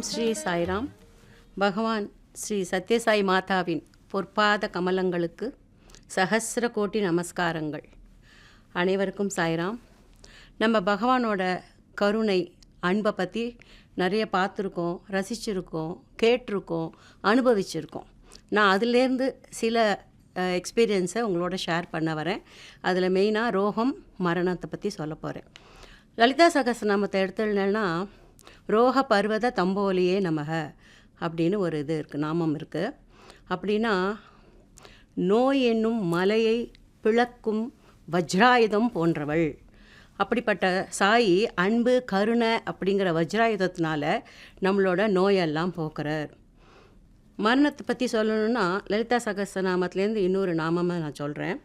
ஓம் ஸ்ரீ சாய்ராம். பகவான் ஸ்ரீ சத்யசாய் மாதாவின் பொற்பாத கமலங்களுக்கு சஹஸ்ர கோட்டி நமஸ்காரங்கள். அனைவருக்கும் சாய்ராம். நம்ம பகவானோட கருணை அன்பை பற்றி நிறைய பார்த்துருக்கோம் ரசிச்சிருக்கோம் கேட்டிருக்கோம் அனுபவிச்சிருக்கோம். நான் அதுலேருந்து சில எக்ஸ்பீரியன்ஸை உங்களோட ஷேர் பண்ண வரேன். அதில் மெயினாக ரோகம் மரணத்தை பற்றி சொல்ல போகிறேன் லலிதா சகஸ்ரநாமத்தை எடுத்துட்டேன்னா ரோக பர்வத தம்போலியே நமக அப்படின்னு ஒரு இது இருக்குது நாமம் இருக்குது அப்படின்னா நோய் என்னும் மலையை பிளக்கும் வஜ்ராயுதம் போன்றவள். அப்படிப்பட்ட சாயி அன்பு கருணை அப்படிங்கிற வஜ்ராயுதத்தினால நம்மளோட நோயெல்லாம் போக்குறார். மரணத்தை பற்றி சொல்லணும்னா லலிதா சகஸ்ரநாமத்துலேருந்து இன்னொரு நாமமாக நான் சொல்கிறேன்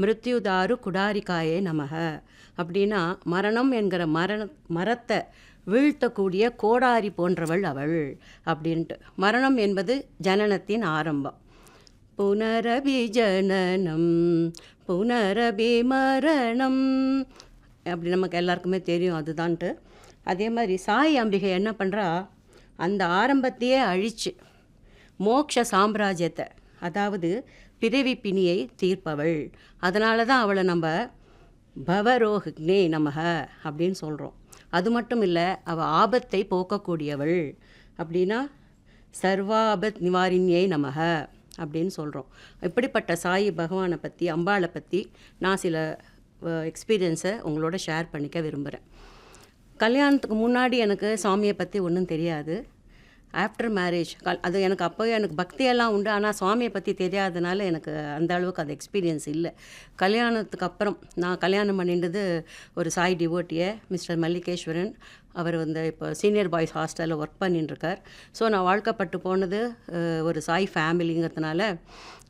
மிருத்யுதாரு குடாரிக்காயே நமக. அப்படின்னா மரணம் என்கிற மரண மரத்தை வீழ்த்தக்கூடிய கோடாரி போன்றவள் அவள் அப்படின்ட்டு. மரணம் என்பது ஜனனத்தின் ஆரம்பம். புனரபி ஜனனம் புனரபி மரணம். அப்படி நமக்கு எல்லாருக்குமே தெரியும் அதுதான்ட்டு. அதே மாதிரி சாய் அம்பிகை என்ன பண்ணுறா அந்த ஆரம்பத்தையே அழிச்சு மோக்ஷ சாம்ராஜ்யத்தை அதாவது பிறவி பிணியை தீர்ப்பவள். அதனால தான் அவளை நம்ம பவரோஹிக்னே நமக அப்படின்னு சொல்கிறோம் அது மட்டும் இல்லை அவள் ஆபத்தை போக்கக்கூடியவள். அப்படின்னா சர்வாபத் நிவாரிணியை நமக அப்படின்னு சொல்கிறோம் இப்படிப்பட்ட சாயி பகவானை பற்றி அம்பாளை பற்றி நான் சில எக்ஸ்பீரியன்ஸை உங்களோட ஷேர் பண்ணிக்க விரும்புகிறேன் கல்யாணத்துக்கு முன்னாடி எனக்கு சாமியை பற்றி ஒன்றும் தெரியாது. ஆஃப்டர் மேரேஜ் கால் அது எனக்கு அப்போவே எனக்கு பக்தியெல்லாம் உண்டு. ஆனால் சுவாமியை பற்றி தெரியாதனால எனக்கு அந்த அளவுக்கு அது எக்ஸ்பீரியன்ஸ் இல்லை. கல்யாணத்துக்கு அப்புறம் நான் கல்யாணம் பண்ணிட்டது ஒரு சாய் டிவோட்டியை மிஸ்டர் மல்லிகேஸ்வரன். அவர் வந்து இப்போ சீனியர் பாய்ஸ் ஹாஸ்டலில் ஒர்க் பண்ணிட்டுருக்கார் ஸோ நான் வாழ்க்கப்பட்டு போனது ஒரு சாய் ஃபேமிலிங்கிறதுனால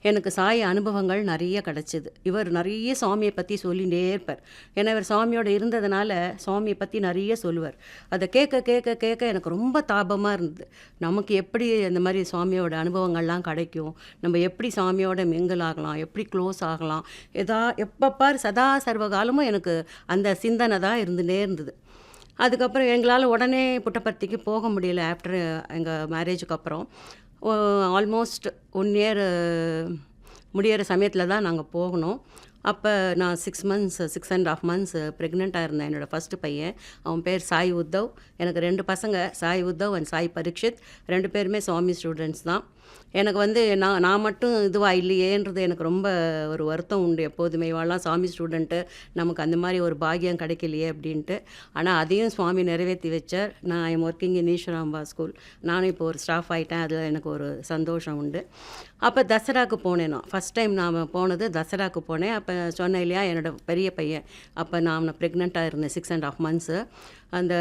எனக்கு சாய அனுபவங்கள் நிறைய கிடச்சிது. இவர் நிறைய சுவாமியை பற்றி சொல்லிகிட்டே இருப்பார். ஏன்னா இவர் சாமியோட இருந்ததுனால சுவாமியை பற்றி நிறைய சொல்லுவார். அதை கேட்க கேட்க கேட்க எனக்கு ரொம்ப தாபமாக இருந்தது. நமக்கு எப்படி இந்த மாதிரி சுவாமியோட அனுபவங்கள்லாம் கிடைக்கும்? நம்ம எப்படி சாமியோட மிங்கிள் ஆகலாம்? எப்படி க்ளோஸ் ஆகலாம்? எதா எப்பப்பார் சதா சர்வகாலமும் எனக்கு அந்த சிந்தனை தான் இருந்துகிட்டே இருந்தது. அதுக்கப்புறம் எங்களால் உடனே புட்டபர்த்திக்கு போக முடியல ஆஃப்டர் எங்கள் மேரேஜுக்கு அப்புறம். ஆல்மோஸ்ட் ஒன் இயர் முடியிற சமயத்தில் தான் நாங்கள் போகணும். அப்போ நான் six months six and half months ப்ரெக்னெண்ட்டாக இருந்தேன் என்னோடய ஃபஸ்ட்டு பையன் அவன் பேர் சாய் உத்தவ். எனக்கு ரெண்டு பசங்க சாய் உத்தவ் அண்ட் சாய் பரீட்சித். ரெண்டு பேருமே சுவாமி ஸ்டூடெண்ட்ஸ் தான். எனக்கு வந்து நான் நான் மட்டும் இதுவாக இல்லையேன்றது எனக்கு ரொம்ப ஒரு வருத்தம் உண்டு எப்போதுமே. இவாள்லாம் சாமி ஸ்டூடெண்ட்டு நமக்கு அந்த மாதிரி ஒரு பாக்கியம் கிடைக்கலையே அப்படின்ட்டு. ஆனால் அதையும் சுவாமி நிறைவேற்றி வச்சார். நான் I'm working in Eswaramba school நானும் இப்போ ஒரு ஸ்டாஃப் ஆகிட்டேன் அதில் எனக்கு ஒரு சந்தோஷம் உண்டு. அப்போ தசராக்கு போனேன் நான். ஃபஸ்ட் டைம் நான் போனது தசராக்கு போனேன். அப்போ சொன்னேன் இல்லையா என்னோடய பெரிய பையன். அப்போ நான் ப்ரெக்னெண்ட்டாக இருந்தேன் சிக்ஸ் அண்ட் ஆஃப் மந்த்ஸு அந்த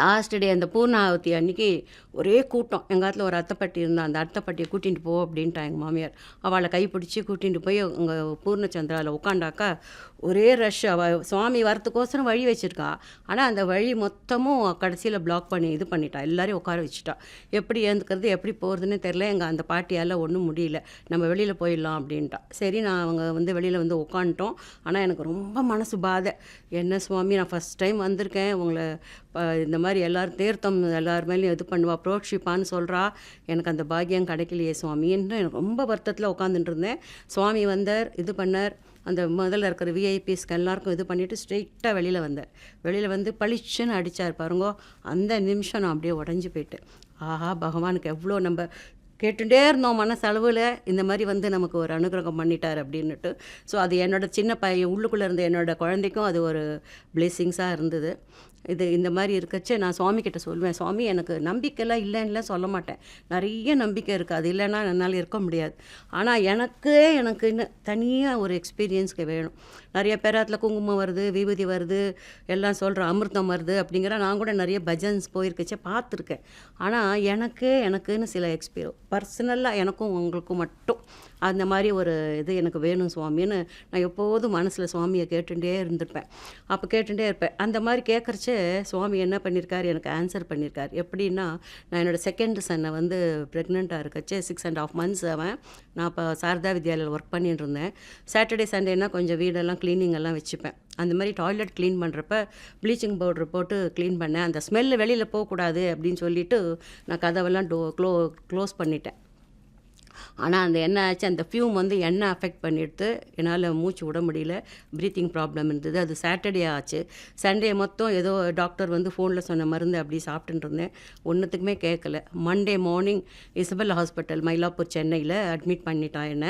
லாஸ்ட் டே அந்த பூர்ணாவதி அன்றைக்கி ஒரே கூட்டம். எங்கள் காலத்தில் ஒரு அத்தைப்பட்டி இருந்தால் அந்த அத்தைப்பட்டியை கூட்டிகிட்டு போ அப்படின்ட்டா எங்கள் மாமியார். அவளை கைப்பிடிச்சி கூட்டிகிட்டு போய் அங்கே பூர்ணச்சந்திராவில் உட்காண்டாக்கா ஒரே ரஷ் அவள் சுவாமி வரத்துக்கோசரம் வழி வச்சுருக்கா. ஆனால் அந்த வழி மொத்தமும் கடைசியில் பிளாக் பண்ணி இது பண்ணிட்டா. எல்லாரையும் உட்கார வச்சுட்டா. எப்படி ஏந்துக்கிறது எப்படி போகிறதுன்னு தெரில எங்கள் அந்த பாட்டியால் ஒன்றும் முடியல. நம்ம வெளியில் போயிடலாம் அப்படின்ட்டா. சரி நான் அவங்க வந்து வெளியில் வந்து உட்காந்துட்டோம் ஆனால் எனக்கு ரொம்ப மனசு பாதை. என்ன சுவாமி நான் ஃபஸ்ட் டைம் வந்திருக்கேன். உங்களை இந்த மாதிரி எல்லோரும் தீர்த்தம் எல்லார் மேலேயும் இது பண்ணுவா புரோட்சிப்பான்னு சொல்கிறா எனக்கு அந்த பாக்கியம் கிடைக்கலையே சுவாமின்னு எனக்கு ரொம்ப வருத்தத்தில் உட்காந்துட்டு இருந்தேன். சுவாமி வந்தார் இது பண்ணார். அந்த முதல்ல இருக்கிற விஐபிஸ்க்கு எல்லாருக்கும் இது பண்ணிவிட்டு ஸ்ட்ரெயிட்டாக வெளியில் வந்தார். வெளியில் வந்து பளிச்சுன்னு அடித்தார் பாருங்கோ. அந்த நிமிஷம் நான் அப்படியே உடஞ்சி போயிட்டேன். ஆஹா பகவானுக்கு எவ்வளோ நம்ம கேட்டுகிட்டே இருந்தோம் மனசளவில். இந்த மாதிரி வந்து நமக்கு ஒரு அனுகிரகம் பண்ணிட்டார் அப்படின்னுட்டு. ஸோ அது என்னோடய சின்ன பையன் உள்ளுக்குள்ளே இருந்த என்னோடய குழந்தைக்கும் அது ஒரு பிளெஸ்ஸிங்ஸாக இருந்தது. இது இந்த மாதிரி இருக்கச்சே நான் சுவாமி கிட்ட சொல்லுவேன் சுவாமி எனக்கு நம்பிக்கைலாம் இல்லைன்னுலாம் சொல்ல மாட்டேன். நிறைய நம்பிக்கை இருக்குது அது இல்லைன்னா என்னால் இருக்க முடியாது. ஆனால் எனக்கு எனக்கு இன்னும் தனியாக ஒரு எக்ஸ்பீரியன்ஸ்க்கு வேணும். நிறைய பேராத்தில் குங்குமம் வருது விபூதி வருது எல்லாம் சொல்கிறேன் அமிர்தம் வருது அப்படிங்கிற நான் கூட நிறைய பஜன்ஸ் போயிருக்கச்சே பார்த்துருக்கேன். ஆனால் எனக்கே எனக்குன்னு சில எக்ஸ்பீரியன் பர்சனலாக எனக்கும் உங்களுக்கும் மட்டும் அந்த மாதிரி ஒரு இது எனக்கு வேணும் சுவாமின்னு நான் எப்போதும் மனசில் சுவாமியை கேட்டுகிட்டே இருந்திருப்பேன். அப்போ கேட்டுகிட்டே இருப்பேன். அந்த மாதிரி கேட்குறச்சே சுவாமி என்ன பண்ணியிருக்காரு எனக்கு ஆன்சர் பண்ணியிருக்காரு எப்படின்னா நான் என்னோடய செகண்ட் சன்னை வந்து ப்ரெக்னெண்ட்டாக இருக்கச்சே சிக்ஸ் அண்ட் ஆஃப் மந்த்ஸ் அவன். நான் இப்போ சாரதா வித்யாலயில் ஒர்க் பண்ணிட்டு இருந்தேன் சாட்டர்டே சண்டேனா கொஞ்சம் வீடெல்லாம் க்ளீனிங் எல்லாம் வச்சுப்பேன். அந்த மாதிரி டாய்லெட் க்ளீன் பண்ணுறப்ப ப்ளீச்சிங் பவுட்ரு போட்டு க்ளீன் பண்ணேன். அந்த ஸ்மெல்லு வெளியில் போகக்கூடாது அப்படின்னு சொல்லிட்டு நான் கதவெல்லாம் டோ க்ளோ க்ளோஸ் பண்ணிட்டேன். ஆனால் அந்த என்ன ஆச்சு அந்த ஃபியூம் வந்து எண்ணெய் அஃபெக்ட் பண்ணிடுது என்னால் மூச்சு விட முடியல. ப்ரீத்திங் ப்ராப்ளம் இருந்தது. அது சாட்டர்டே ஆச்சு. சண்டே மொத்தம் ஏதோ டாக்டர் வந்து ஃபோனில் சொன்ன மருந்து அப்படி சாப்பிட்டுட்டு இருந்தேன். ஒன்றுத்துக்குமே கேட்கல Monday morning Isabel hospital Mylapore சென்னையில் அட்மிட் பண்ணிட்டான் என்ன.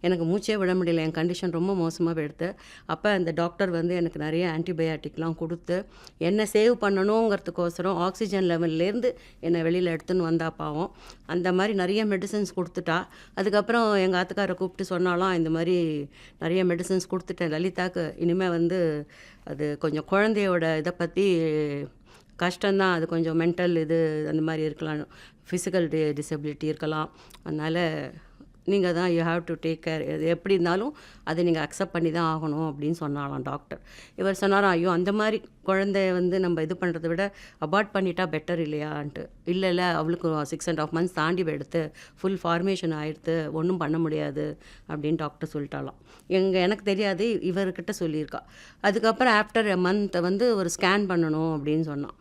எனக்கு மூச்சே விட முடியல. என் கண்டிஷன் ரொம்ப மோசமாக எடுத்து அப்போ அந்த டாக்டர் வந்து எனக்கு நிறைய ஆன்டிபயாட்டிக்லாம் கொடுத்து என்ன சேவ் பண்ணணுங்கிறதுக்கோசரம் ஆக்சிஜன் லெவல்லேருந்து என்னை வெளியில் எடுத்துன்னு வந்தா பாவம். அந்த மாதிரி நிறைய மெடிசன்ஸ் கொடுத்துட்டா. அதுக்கப்புறம் எங்கள் ஆத்துக்காரை கூப்பிட்டு சொன்னாலாம் இந்த மாதிரி நிறைய மெடிசன்ஸ் கொடுத்துட்டேன். லலிதாக்கு இனிமேல் வந்து அது கொஞ்சம் குழந்தையோட இதை பற்றி கஷ்டம்தான். அது கொஞ்சம் மென்டல் இது அந்த மாதிரி இருக்கலாம். ஃபிசிக்கல் டி டிசபிலிட்டி இருக்கலாம். அதனால் நீங்கள் தான் you have to take care இது எப்படி இருந்தாலும் அதை நீங்கள் அக்செப்ட் பண்ணி தான் ஆகணும் அப்படின்னு சொன்னாலாம் டாக்டர் இவர் சொன்னாராம் ஐயோ அந்த மாதிரி குழந்தைய வந்து நம்ம இது பண்ணுறதை விட அபார்ட் பண்ணிட்டா பெட்டர் இல்லையான்ட்டு. இல்லை இல்லை அவளுக்கு சிக்ஸ் அண்ட் ஆஃப் மந்த்ஸ் தாண்டி எடுத்து ஃபுல் ஃபார்மேஷன் ஆயிடுத்து. ஒன்றும் பண்ண முடியாது. அப்படின்னு டாக்டர் சொல்லிட்டாலாம். எங்கள் எனக்கு தெரியாது இவர்கிட்ட சொல்லியிருக்கா. அதுக்கப்புறம் ஆஃப்டர் எ மந்த்தை வந்து ஒரு ஸ்கேன் பண்ணணும் அப்படின்னு சொன்னான்.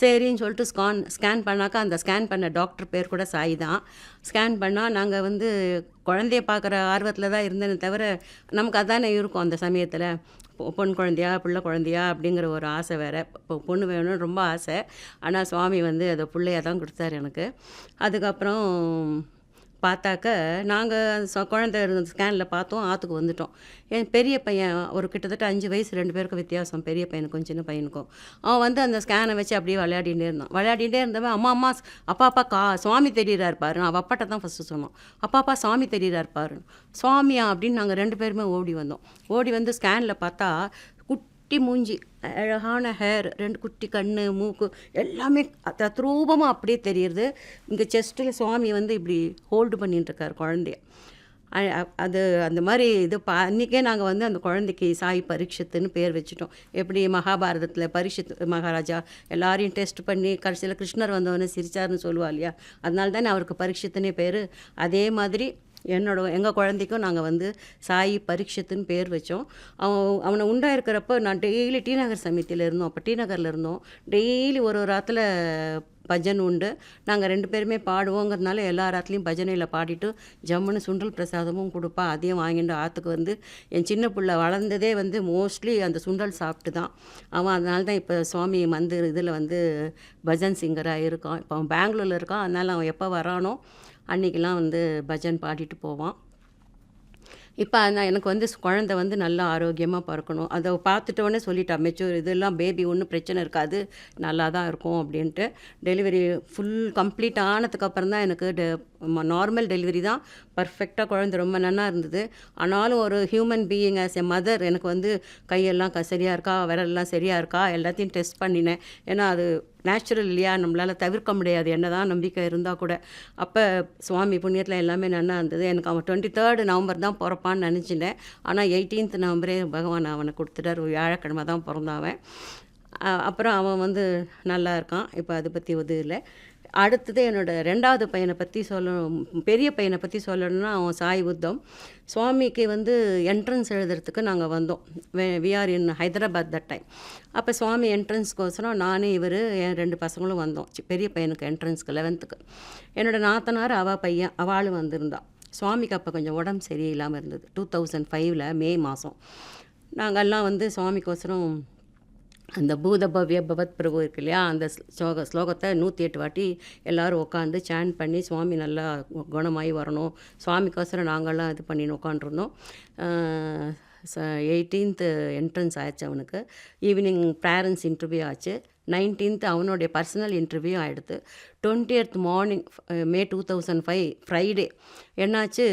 சரின்னு சொல்லிட்டு ஸ்கான் ஸ்கேன் பண்ணாக்கா அந்த ஸ்கேன் பண்ண டாக்டர் பேர் கூட சாய் தான் ஸ்கேன் பண்ணால் நாங்கள் வந்து குழந்தைய பார்க்குற ஆர்வத்தில் தான் இருந்தேனே தவிர நமக்கு அதானே இருக்கும் அந்த சமயத்தில். பொ- பொன் குழந்தையா பிள்ளை குழந்தையா அப்படிங்கிற ஒரு ஆசை வேறு. இப்போ பொண்ணு வேணும்னு ரொம்ப ஆசை. ஆனால் சுவாமி வந்து அதை பிள்ளையாக தான் கொடுத்தாரு எனக்கு. அதுக்கப்புறம் பார்த்தாக்க நாங்கள் குழந்தை இருந்த ஸ்கேனில் பார்த்தோம் ஆற்றுக்கு வந்துட்டோம். என் பெரிய பையன் ஒரு கிட்டத்தட்ட அஞ்சு வயசு ரெண்டு பேருக்கும் வித்தியாசம். பெரிய பையனுக்கும் சின்ன பையனுக்கும். அவன் வந்து அந்த ஸ்கேனை வச்சு அப்படியே விளையாடிட்டே இருந்தான். விளையாடிட்டே இருந்தவன் அம்மா அம்மா அப்பா அப்பா கா சுவாமி தெரியுறாரு பாரு. நான் அப்பாட்ட தான் ஃபஸ்ட்டு சொன்னோம். அப்பா அப்பா சாமி தெரியுறாரு பாரு சுவாமியா? அப்படின்னு நாங்கள் ரெண்டு பேருமே ஓடி வந்தோம். ஓடி வந்து ஸ்கேனில் பார்த்தா குட்டி மூஞ்சி அழகான ஹேர் ரெண்டு குட்டி கண் மூக்கு எல்லாமே தத்ரூபமாக அப்படியே தெரியுது இங்கே செஸ்ட்டில் சுவாமி வந்து இப்படி ஹோல்டு பண்ணிட்டுருக்கார் குழந்தைய. அது அந்த மாதிரி இது பா அன்றைக்கே நாங்கள் வந்து அந்த குழந்தைக்கு சாய் பரீட்சத்துன்னு பேர் வச்சுட்டோம். எப்படி மகாபாரதத்தில் பரீட்சித் மகாராஜா எல்லாரையும் டெஸ்ட் பண்ணி கடைசியில் கிருஷ்ணர் வந்தவொடனே சிரிச்சார்னு சொல்லுவா இல்லையா? அதனால தானே அவருக்கு பரீட்சத்துனே பேர். அதே மாதிரி என்னோட எங்கள் குழந்தைக்கும் நாங்கள் வந்து சாய் பரீட்சத்துன்னு பேர் வச்சோம். அவன் அவனை உண்டாக இருக்கிறப்போ நான் டெய்லி டி நகர் சமிதியில் இருந்தோம். அப்போ டி நகரில் இருந்தோம். டெய்லி ஒரு ஒரு ராத்தில் பஜன் உண்டு. நாங்கள் ரெண்டு பேருமே பாடுவோங்கிறதுனால எல்லா ராத்துலேயும் பஜனையில் பாடிட்டு ஜம்முன்னு சுண்டல் பிரசாதமும் கொடுப்பா அதையும் வாங்கிட்டு ஆற்றுக்கு வந்து என் சின்ன பிள்ளை வளர்ந்ததே வந்து மோஸ்ட்லி அந்த சுண்டல் சாப்பிட்டு தான் அவன் அதனால தான் இப்போ சுவாமி மந்திர் இதில் வந்து பஜன் சிங்கராக இருக்கான். இப்போ அவன் பெங்களூரில் இருக்கான். அதனால் அவன் எப்போ வரானோ அன்றைக்கெலாம் வந்து பஜன் பாடிட்டு போவான். இப்போ நான் எனக்கு வந்து குழந்த குழந்தை வந்து நல்லா ஆரோக்கியமாக பிறக்கணும். அதை பார்த்துட்டோன்னே சொல்லிட்டா மெச்சூர் இதெல்லாம் பேபி ஒன்றும் பிரச்சனை இருக்காது. நல்லா தான் இருக்கும். அப்படின்ட்டு டெலிவரி ஃபுல் கம்ப்ளீட் ஆனதுக்கப்புறம் தான் எனக்கு நார்மல் டெலிவரி தான். பர்ஃபெக்டாக குழந்தை ரொம்ப நல்லா இருந்தது. ஆனாலும் ஒரு human being as a mother எனக்கு வந்து கையெல்லாம் க சரியாக இருக்கா விரல்லாம் சரியாக இருக்கா எல்லாத்தையும் டெஸ்ட் பண்ணினேன். ஏன்னா அது நேச்சுரல் இல்லையா? நம்மளால் தவிர்க்க முடியாது. என்ன தான் நம்பிக்கை இருந்தால் கூட. அப்போ சுவாமி புண்ணியத்தில் எல்லாமே நல்லா இருந்தது. எனக்கு அவன் டுவெண்ட்டி தேர்டு நவம்பர் தான் பிறப்பான்னு நினச்சிட்டேன். ஆனால் எயிட்டீன்த் நவம்பரே பகவான் அவனை கொடுத்துட்டார். ஒரு வியாழக்கிழமை தான் பிறந்தான் அவன். அப்புறம் அவன் வந்து நல்லா இருக்கான். இப்போ அதை பற்றி இது இல்லை. அடுத்தது என்னோட ரெண்டாவது பையனை பற்றி சொல்லணும் பெரிய பையனை பற்றி சொல்லணும்னா அவன் சாய் புத்தம் சுவாமிக்கு வந்து என்ட்ரன்ஸ் எழுதுறதுக்கு நாங்கள் வந்தோம். We're in Hyderabad that time அப்போ சுவாமி என்ட்ரன்ஸ்க்கோசரம் நானே இவர் என் ரெண்டு பசங்களும் வந்தோம். சி- பெரிய பையனுக்கு என்ட்ரன்ஸ்க்கு லெவன்த்துக்கு என்னோட நாத்தனார் அவள் பையன் அவளும் வந்திருந்தாள் சுவாமிக்கு அப்போ கொஞ்சம் உடம்பு சரியில்லாமல் இருந்தது. டூ தௌசண்ட் ஃபைவ்ல மே மாதம் நாங்கள்லாம் வந்து சுவாமிக்கோசரம் அந்த பூதபவ்ய பவத் பிரபு இருக்கு இல்லையா? அந்த ஸ்லோக ஸ்லோகத்தை நூற்றி எட்டு வாட்டி எல்லோரும் உட்காந்து சேன் பண்ணி சுவாமி நல்லா குணமாகி வரணும். சுவாமிக்கோசரம் நாங்கள்லாம் இது பண்ணின்னு உட்காண்ட்ருந்தோம் எயிட்டீன்த்து என்ட்ரன்ஸ் ஆயிடுச்சு அவனுக்கு. ஈவினிங் பேரண்ட்ஸ் இன்டர்வியூ ஆச்சு. நைன்டீன்த் அவனுடைய பர்சனல் இன்டர்வியூ ஆகிடுது twenty eighth morning May two thousand five Friday என்னாச்சு?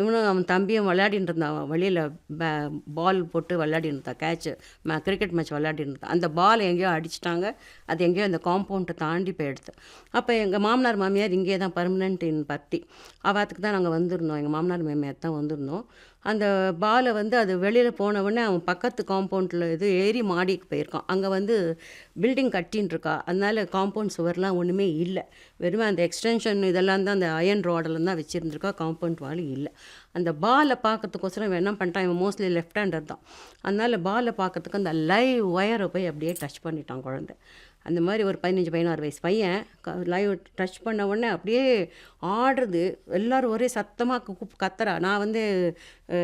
இவனும் அவன் தம்பியும் விளையாடிட்டு இருந்தான். வழியில் வெளியில் பே பால் போட்டு விளையாடிட்டு இருந்தான். கேட்ச்சு மே கிரிக்கெட் மேட்ச் விளையாடிட்டு இருந்தான். அந்த பால் எங்கேயோ அடிச்சிட்டாங்க. அது எங்கேயோ அந்த காம்பவுண்டை தாண்டி போயிடுது. அப்போ எங்கள் மாமனார் மாமியார் இங்கே தான் பர்மனெண்ட் இன் பத்தி. அவத்துக்கு தான் நாங்கள் வந்திருந்தோம். எங்கள் மாமனார் மாமியார் தான் வந்திருந்தோம். அந்த பாலை வந்து அது வெளியில் போன உடனே அவன் பக்கத்து காம்பவுண்டில் இது ஏறி மாடிக்கு போயிருக்கான். அங்கே வந்து பில்டிங் கட்டின்னு இருக்கா. அதனால காம்பவுண்ட் சுவர்லாம் ஒன்றுமே இல்லை. வெறும் அந்த எக்ஸ்டென்ஷன் இதெல்லாம் தான் அந்த அயன் ரோடெல்லாம் தான் வச்சுருந்துருக்கா காம்பவுண்ட் வால் இல்லை. அந்த பாலை பார்க்கறதுக்கோசரம் என்ன பண்ணிட்டான் இவன் மோஸ்ட்லி லெஃப்ட் ஹேண்டர் தான். அதனால் பாலை பார்க்கறதுக்கு அந்த லைவ் ஒயரை போய் அப்படியே டச் பண்ணிட்டான் குழந்தை. அந்த மாதிரி ஒரு பதினஞ்சு பதினாறு வயசு பையன் லைவ் டச் பண்ண உடனே அப்படியே ஆடுறது எல்லோரும் ஒரே சத்தமாக கூப் கத்துறா. நான் வந்து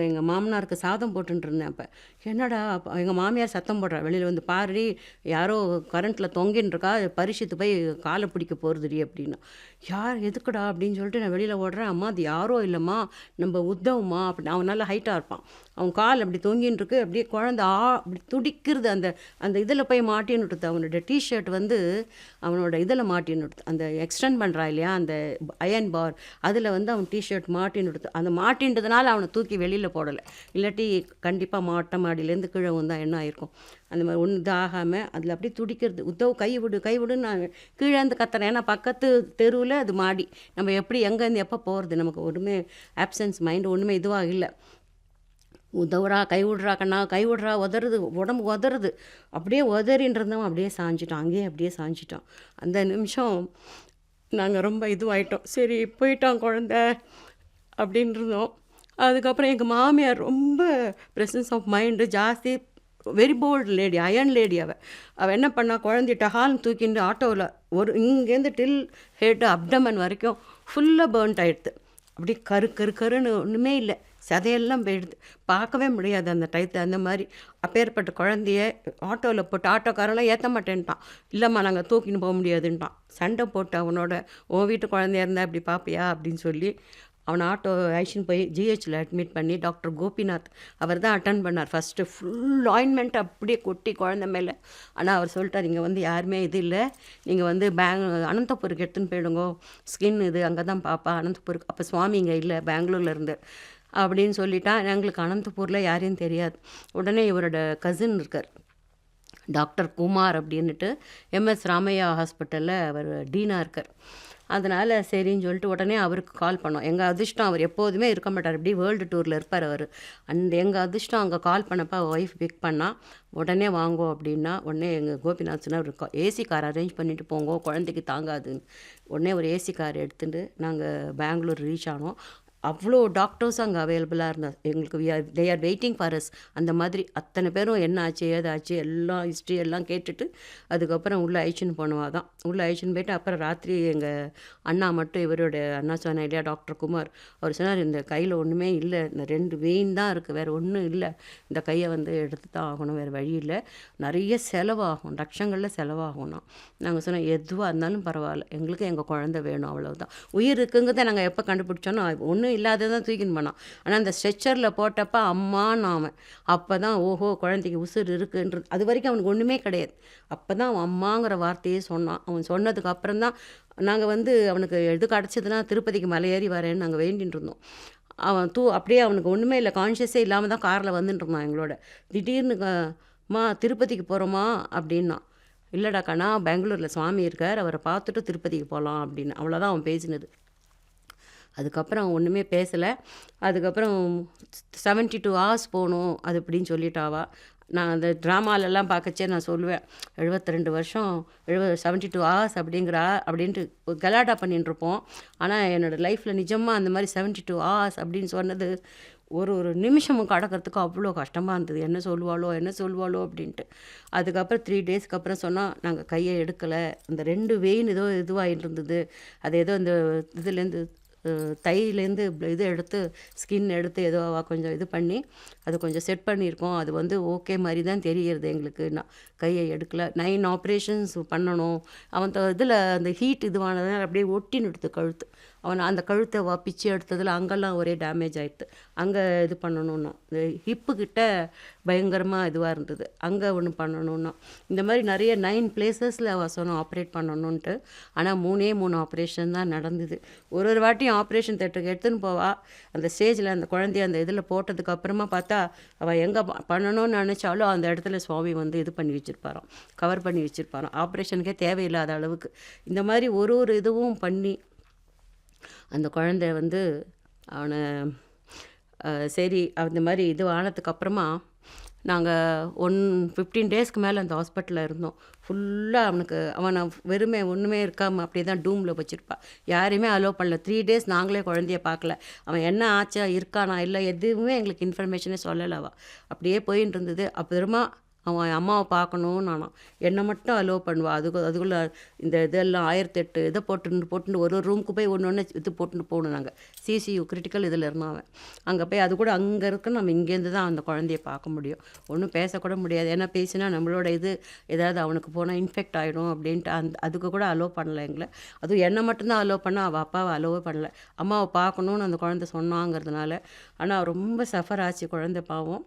எங்கள் மாமனாருக்கு சாதம் போட்டுருந்தேன் அப்போ. என்னடா எங்கள் மாமியார் சத்தம் போடுறா வெளியில் வந்து பாருடி யாரோ கரண்ட்டில் தொங்கின்னு இருக்கா பரிசுத்து போய் காலை பிடிக்க போகிறதுடி அப்படின்னா. யார் எதுக்குடா அப்படின்னு சொல்லிட்டு நான் வெளியில் ஓடுறேன் அம்மா அது யாரோ இல்லைம்மா நம்ம உத்தவம்மா அப்படின்னு. அவன் நல்லா ஹைட்டாக இருப்பான். அவன் கால் அப்படி தொங்கின்னு இருக்கு அப்படியே குழந்த ஆ அப்படி துடிக்கிறது அந்த அந்த இதில் போய் மாட்டின்னு விட்டுது. அவனோட டிஷர்ட் வந்து அவனோட இதில் மாட்டின்னு விடுத்து அந்த எக்ஸ்டெண்ட் பண்ணுறா இல்லையா அந்த அயன் பார் அதில் வந்து அவன் டிஷர்ட் மாட்டின்னு விடுத்து அந்த மாட்டின்றதுனால அவனை தூக்கி வெளியில் போடலை. இல்லாட்டி கண்டிப்பாக மாட்ட மாடியிலேருந்து கீழே வந்தால் என்ன ஆயிருக்கும். அந்த மாதிரி ஒன்று இதாகாமல் அதில் அப்படியே துடிக்கிறது. உத்தவ் கை விடு கை விடுன்னு நான் கீழே இருந்து கத்துறேன். ஏன்னா பக்கத்து தெருவில் அது மாடி. நம்ம எப்படி எங்கேருந்து எப்போ போகிறது நமக்கு ஒன்றுமே ஆப்சன்ஸ் மைண்டு ஒன்றுமே இதுவாக இல்லை. உதவுறா கை விடுறா கண்ணா கை விடுறா உதறுது. உடம்பு உதறுது. அப்படியே உதறின்றதும் அப்படியே சாஞ்சிட்டோம் அங்கேயே அப்படியே சாஞ்சிட்டோம் அந்த நிமிஷம் நாங்கள் ரொம்ப இதுவாயிட்டோம். சரி போயிட்டோம் குழந்த. அப்படின்றதும் அதுக்கப்புறம் எங்கள் மாமியார் ரொம்ப ப்ரெசன்ஸ் ஆஃப் மைண்டு ஜாஸ்தி. Very bold lady iron lady அவள் அவள் என்ன பண்ணா குழந்தைட்ட ஹால் தூக்கிட்டு ஆட்டோவில் ஒரு இங்கேருந்து டில் ஹேட்டு அப்டமன் வரைக்கும் ஃபுல்லாக பேர்ன்ட் ஆகிடுது அப்படி கரு கரு கருன்னு ஒன்றுமே இல்லை. சதையெல்லாம் போயிடுது. பார்க்கவே முடியாது அந்த டயத்தை அந்த மாதிரி. அப்பேற்பட்ட குழந்தைய ஆட்டோவில் போட்டு ஆட்டோக்காரெல்லாம் ஏற்ற மாட்டேன்ட்டான். இல்லைம்மா நாங்கள் தூக்கின்னு போக முடியாதுன்ட்டான். சண்டை போட்டு அவனோட உன் வீட்டு குழந்தையா இருந்தால் இப்படி பார்ப்பியா அப்படின்னு சொல்லி அவனை ஆட்டோ ஐஷின் போய் ஜிஹெச்சில் அட்மிட் பண்ணி டாக்டர் கோபிநாத் அவர் தான் அட்டன் பண்ணார். ஃபஸ்ட்டு ஃபுல் ஆயின்மெண்ட் அப்படியே கொட்டி குழந்த மேலே. ஆனால் அவர் சொல்லிட்டார் இங்கே வந்து யாருமே இது இல்லை. நீங்கள் வந்து பேங் அனந்தபுருக்கு எடுத்துன்னு போயிடுங்கோ. ஸ்கின் இது அங்கே தான் பாப்பா அனந்தபுருக்கு. அப்போ சுவாமி இங்கே இல்லை பெங்களூர்லேருந்து அப்படின்னு சொல்லிட்டான். எங்களுக்கு அனந்தபூரில் யாரையும் தெரியாது. உடனே இவரோட கசின் இருக்கார். டாக்டர் குமார் அப்படின்னுட்டு எம்எஸ் ராமையா ஹாஸ்பிட்டலில் அவர் டீனாக இருக்கார். அதனால் சரின்னு சொல்லிட்டு உடனே அவருக்கு கால் பண்ணோம். எங்கள் அதிர்ஷ்டம் அவர் எப்போதுமே இருக்க மாட்டார். இப்படி வேர்ல்டு டூரில் இருப்பார் அவர். அந்த எங்கள் அதிர்ஷ்டம் அங்கே கால் பண்ணப்போ ஒய்ஃப் பிக் பண்ணால் உடனே வாங்குவோம் அப்படின்னா உடனே எங்கள் கோபிநாத் சொன்னார் ஏசி கார் அரேஞ்ச் பண்ணிவிட்டு போங்கோ குழந்தைக்கு தாங்காதுன்னு. உடனே ஒரு ஏசி கார் எடுத்துகிட்டு நாங்கள் பெங்களூர் ரீச் ஆனோம். அவ்வளோ டாக்டர்ஸ் அங்கே அவைலபிளாக இருந்தார் எங்களுக்கு we are they are waiting for us அந்த மாதிரி அத்தனை பேரும் என்ன ஆச்சு ஏதாச்சு எல்லாம் ஹிஸ்ட்ரி எல்லாம் கேட்டுட்டு அதுக்கப்புறம் உள்ளே அழிச்சுன்னு போனவா தான். உள்ளே அழிச்சுன்னு போயிட்டு அப்புறம் ராத்திரி எங்கள் அண்ணா மட்டும் இவரோட அண்ணா சொன்ன இல்லையா டாக்டர் குமார் அவர் சொன்னார் இந்த கையில் ஒன்றுமே இல்லை இந்த ரெண்டு வெயின் தான் இருக்குது வேறு ஒன்றும் இல்லை இந்த கையை வந்து எடுத்து தான் ஆகணும் வேறு வழி இல்லை. நிறைய செலவாகும் லட்சங்களில் செலவாகும்னா நாங்கள் சொன்னோம் எதுவாக இருந்தாலும் பரவாயில்ல எங்களுக்கு எங்கள் குழந்தை வேணும் அவ்வளோதான் உயிர் இருக்குங்கிறத நாங்கள் எப்போ கண்டுபிடிச்சோன்னா ஒன்றும் இல்லாததான் தூக்கின்னு போனான். ஆனால் அந்த ஸ்ட்ரெச்சரில் போட்டப்ப அம்மான்னு அவன் அப்போ தான் ஓஹோ குழந்தைக்கு உசுர் இருக்குன்றது. அது வரைக்கும் அவனுக்கு ஒன்றுமே கிடையாது. அப்போ தான் அவன் அம்மாங்கிற வார்த்தையே சொன்னான். அவன் சொன்னதுக்கு அப்புறம் தான் நாங்கள் வந்து அவனுக்கு எது கிடச்சதுன்னா திருப்பதிக்கு மலையேறி வரேன்னு நாங்கள் வேண்டின்னு இருந்தோம். அவன் தூ அப்படியே அவனுக்கு ஒன்றுமே இல்லை. கான்ஷியஸே இல்லாமல் தான் காரில் வந்துட்டு இருந்தான் எங்களோட. திடீர்னு மா திருப்பதிக்கு போகிறோமா அப்படின்னா இல்லைடா கண்ணா பெங்களூரில் சுவாமி இருக்கார். அவரை பார்த்துட்டு திருப்பதிக்கு போகலாம் அப்படின்னு. அவ்வளோதான் அவன் பேசினது. அதுக்கப்புறம் ஒன்றுமே பேசலை. அதுக்கப்புறம் செவன்ட்டி டூ ஹவர்ஸ் போகணும் அது இப்படின்னு சொல்லிட்டாவா. நான் அந்த ட்ராமாலெல்லாம் பார்க்கச்சே நான் சொல்லுவேன். எழுபத்தி ரெண்டு வருஷம் எழுபது செவன்ட்டி டூ ஹவர்ஸ் அப்படிங்கிறா அப்படின்ட்டு கலாட்டா பண்ணிட்டு இருப்போம். ஆனால் என்னோடய லைஃப்பில் நிஜமாக அந்த மாதிரி செவன்ட்டி டூ ஹவர்ஸ் அப்படின்னு சொன்னது ஒரு ஒரு நிமிஷமும் கடக்கிறதுக்கு அவ்வளோ கஷ்டமாக இருந்தது. என்ன சொல்லுவாளோ என்ன சொல்லுவாளோ அப்படின்ட்டு. அதுக்கப்புறம் த்ரீ டேஸ்க்கு அப்புறம் சொன்னால் நாங்கள் கையை எடுக்கலை. அந்த ரெண்டு வெயின் ஏதோ இதுவாகிட்டு இருந்தது. அது ஏதோ இந்த இதுலேருந்து தையிலேருந்து இது எடுத்து ஸ்கின் எடுத்து ஏதோ கொஞ்சம் இது பண்ணி அது கொஞ்சம் செட் பண்ணியிருக்கோம். அது வந்து ஓகே மாதிரி தான் தெரிகிறது எங்களுக்கு. நான் கையை எடுக்கல. நைன் ஆப்ரேஷன்ஸ் பண்ணணும். அவன் இதில் அந்த ஹீட் இதுவானதுனால அப்படியே ஒட்டின்னு நிறுத்து கழுத்து. அவன் அந்த கழுத்தை வா பிச்சு எடுத்ததில் அங்கெல்லாம் ஒரே டேமேஜ் ஆகிடுது அங்கே இது பண்ணணும்னா இந்த ஹிப்புக்கிட்ட பயங்கரமாக இதுவாக இருந்தது. அங்கே ஒன்று பண்ணணும்னா. இந்த மாதிரி நிறைய நைன் பிளேசஸில் அவள் சொன்னோம் ஆப்ரேட் பண்ணணுன்ட்டு ஆனால் மூணே மூணு ஆப்ரேஷன் தான் நடந்தது. ஒரு ஒரு வாட்டியும் ஆப்ரேஷன் தேட்டருக்கு எடுத்துன்னு போவா. அந்த ஸ்டேஜில் அந்த குழந்தைய அந்த இதில் போட்டதுக்கு அப்புறமா பார்த்தா அவள் எங்கே பண்ணணும்னு நினச்சாலும் அந்த இடத்துல சுவாமி வந்து இது பண்ணி வச்சுருப்பாராம். கவர் பண்ணி வச்சுருப்பாராம். ஆப்ரேஷனுக்கே தேவையில்லாத அளவுக்கு. இந்த மாதிரி ஒரு ஒரு இதுவும் பண்ணி அந்த குழந்தை வந்து அவனை சரி அந்த மாதிரி இது ஆனதுக்கப்புறமா நாங்கள் ஒன் ஃபிஃப்டீன் டேஸ்க்கு மேலே அந்த ஹாஸ்பிட்டலில் இருந்தோம். ஃபுல்லாக அவனுக்கு அவனை வெறுமே ஒன்றுமே இருக்காமல் அப்படியே தான் டூமில் வச்சுருப்பான் யாரையுமே அலோவ் பண்ணல. த்ரீ டேஸ் நாங்களே குழந்தைய பார்க்கல. அவன் என்ன ஆச்சா இருக்கானா இல்லை எதுவுமே எங்களுக்கு இன்ஃபர்மேஷனே சொல்லலை அவள் அப்படியே போயின்னு இருந்தது. அப்புறமா அவன் அம்மாவை பார்க்கணும் ஆனான். என்னை மட்டும் அலோவ் பண்ணுவா. அதுக்கு அதுக்குள்ளே இந்த இதெல்லாம் ஆயிரத்தி எட்டு இதை போட்டுன்னு போட்டுன்னு ஒரு ஒரு ரூமுக்கு போய் ஒன்று ஒன்று இது போட்டுன்னு போகணும் நாங்கள் சிசியு கிரிட்டிக்கல் இதில் இருந்தான் அவன். அங்கே போய் அது கூட அங்கே இருக்க நம்ம இங்கேருந்து தான் அந்த குழந்தைய பார்க்க முடியும். ஒன்றும் பேசக்கூட முடியாது. ஏன்னா பேசினா நம்மளோட இது ஏதாவது அவனுக்கு போனால் இன்ஃபெக்ட் ஆகிடும் அப்படின்ட்டு அந்த அதுக்கு கூட அலோவ் பண்ணல எங்களை. அதுவும் என்னை மட்டும்தான் அலோவ் பண்ண அவள் அப்பாவை அலோவே பண்ணல. அம்மாவை பார்க்கணுன்னு அந்த குழந்தை சொன்னாங்கிறதுனால. ஆனால் ரொம்ப சஃபர் ஆச்சு குழந்தை பாவம்.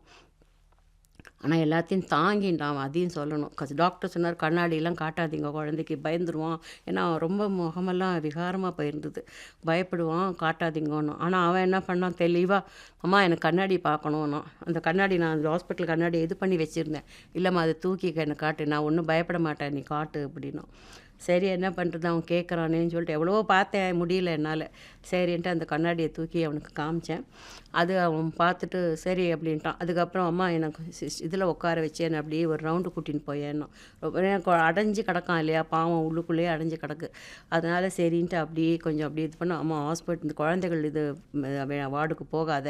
ஆனால் எல்லாத்தையும் தாங்கின்னு அவன் அதையும் சொல்லணும். கஸ் டாக்டர் சொன்னார் கண்ணாடியெல்லாம் காட்டாதீங்க குழந்தைக்கு பயந்துருவான். ஏன்னா அவன் ரொம்ப முகமெல்லாம் விகாரமாக போயிருந்தது. பயப்படுவான் காட்டாதீங்கன்னு. ஆனால் அவன் என்ன பண்ணான் தெளிவாக அம்மா எனக்கு கண்ணாடி பார்க்கணும்னா அந்த கண்ணாடி நான் ஹாஸ்பிட்டல் கண்ணாடி இது பண்ணி வச்சுருந்தேன். இல்லைம்மா அதை தூக்கி எனக்கு காட்டு. நான் ஒன்றும் பயப்பட மாட்டேன் நீ காட்டு அப்படின்னும் சரி என்ன பண்ணுறது அவன் கேட்குறானேன்னு சொல்லிட்டு எவ்வளவோ பார்த்தேன் முடியல என்னால். சரின்ட்டு அந்த கண்ணாடியை தூக்கி அவனுக்கு காமிச்சேன். அது அவன் பார்த்துட்டு சரி அப்படின்ட்டான். அதுக்கப்புறம் அம்மா எனக்கு இதில் உட்கார வச்சு என்னை அப்படியே ஒரு ரவுண்டு கூட்டின்னு போயேன்னா. ரொம்ப அடைஞ்சு கிடக்கான் இல்லையா? பாவம் உள்ளுக்குள்ளேயே அடைஞ்சு கிடக்கு. அதனால் சரின்ட்டு அப்படியே கொஞ்சம் அப்படியே இது பண்ண அம்மா ஹாஸ்பிட்டல் இந்த குழந்தைகள் இது வார்டுக்கு போகாத.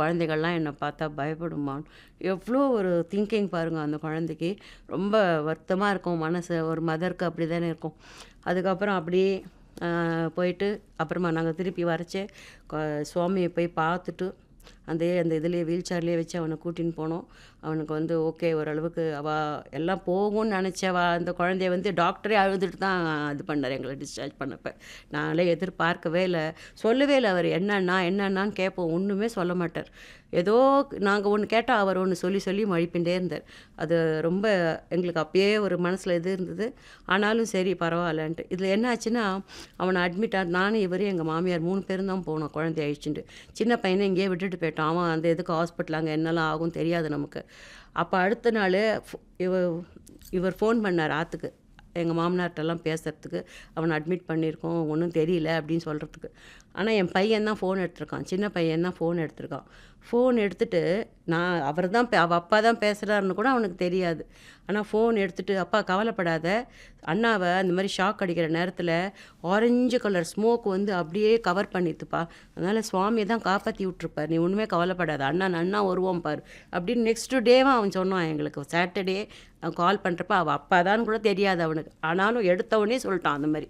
குழந்தைகள்லாம் என்னை பார்த்தா பயப்படுமான்னு. எவ்வளோ ஒரு திங்கிங் பாருங்கள் அந்த குழந்தைக்கு. ரொம்ப வருத்தமாக இருக்கும் மனசு. ஒரு மதருக்கு அப்படி தானே இருக்கும். அதுக்கப்புறம் அப்படியே போயிட்டு அப்புறமா நாங்கள் திருப்பி வரைச்சே சுவாமியை போய் பார்த்துட்டு அந்த அந்த இதுலேயே வீல் சேர்லேயே வச்சு அவனை கூட்டின்னு போனோம். அவனுக்கு வந்து ஓகே ஓரளவுக்கு அவள் எல்லாம் போகும்னு நினச்சவா அந்த குழந்தைய வந்து டாக்டரே அழுதுட்டு தான் இது பண்ணார் எங்களை டிஸ்சார்ஜ் பண்ணப்போ. நாங்களே எதிர்பார்க்கவே இல்லை. சொல்லவே இல்லை அவர் என்னன்னா என்னன்னான்னு கேட்போம். ஒன்றுமே சொல்ல மாட்டார். ஏதோ நாங்கள் ஒன்று கேட்டால் அவர் ஒன்று சொல்லி சொல்லி மழிப்பின்றே இருந்தார். அது ரொம்ப எங்களுக்கு அப்பயே ஒரு மனசில் இது இருந்தது. ஆனாலும் சரி பரவாயில்லன்ட்டு. இதில் என்னாச்சுன்னா அவனை அட்மிட் ஆ நானும் இவரும் எங்கள் மாமியார் மூணு பேரும் தான் போனோம் குழந்தைய அழிச்சுட்டு சின்ன பையனை இங்கேயே விட்டுட்டு போயிட்டான். அவன் அந்த எதுக்கு ஹாஸ்பிட்டல் அங்கே என்னெல்லாம் ஆகும் தெரியாது நமக்கு. அப்போ அடுத்த நாள் இவ இவர் ஃபோன் பண்ணார் ஆற்றுக்கு எங்கள் மாமனார்ட்டெல்லாம் பேசுகிறதுக்கு அவனை அட்மிட் பண்ணியிருக்கோம் ஒன்றும் தெரியல அப்படின்னு சொல்கிறதுக்கு ஆனால் என் பையன் தான் ஃபோன் எடுத்திருக்கான். சின்ன பையன் தான் ஃபோன் எடுத்திருக்கான். ஃபோன் எடுத்துகிட்டு நான் அவர் தான் அவள் அப்பா தான் பேசுகிறாருன்னு கூட அவனுக்கு தெரியாது. ஆனால் ஃபோன் எடுத்துகிட்டு அப்பா கவலைப்படாத. அண்ணாவை அந்த மாதிரி ஷாக் அடிக்கிற நேரத்தில் ஆரஞ்சு கலர் ஸ்மோக் வந்து அப்படியே கவர் பண்ணித்துப்பா அதனால் சுவாமியை தான் காப்பாற்றி விட்ருப்பார் நீ ஒன்றுமே கவலைப்படாத. அண்ணா அண்ணா வருவோம் பார். அப்படின்னு நெக்ஸ்ட் டேவும் அவன் சொன்னான் எங்களுக்கு. சாட்டர்டே கால் பண்ணுறப்ப அவள் அப்பா தான் கூட தெரியாது அவனுக்கு. ஆனாலும் எடுத்தவொடனே சொல்லிட்டான் அந்த மாதிரி.